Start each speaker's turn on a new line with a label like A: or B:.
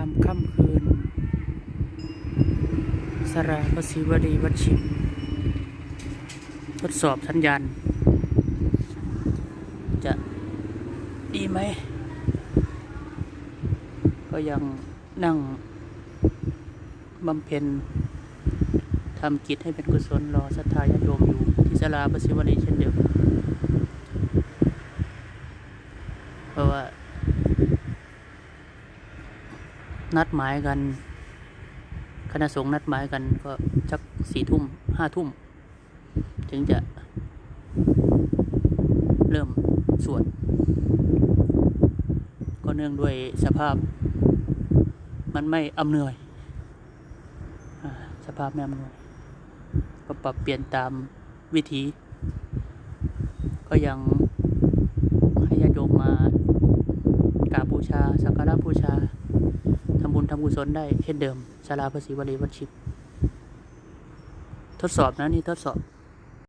A: ามค่ำคืน สราพระศิวดีวัดชิม ทดสอบสัญญาณ จะดีไหม ก็ยังนั่งบำเพ็ญทำกิจให้เป็นกุศลรอศรัทธาญาติโยมอยู่ ที่สราพระศิวดีเช่นเดียวกันเพราะว่า นัดหมายกัน คณะสงฆ์นัดหมายกันก็ชักสี่ทุ่มห้าทุ่ม ถึงจะเริ่มสวดก็เนื่องด้วยสภาพ มันไม่อำนวยอ่าสภาพไม่อำนวย ก็ปรับเปลี่ยนตามวิธี ก็ยังให้ญาติโยมมากราบบูชา สักการะบูชา ทำกุศลได้เช่นเดิมศาลาภาษีวลีวัดชิป ทดสอบนะนี่ทดสอบ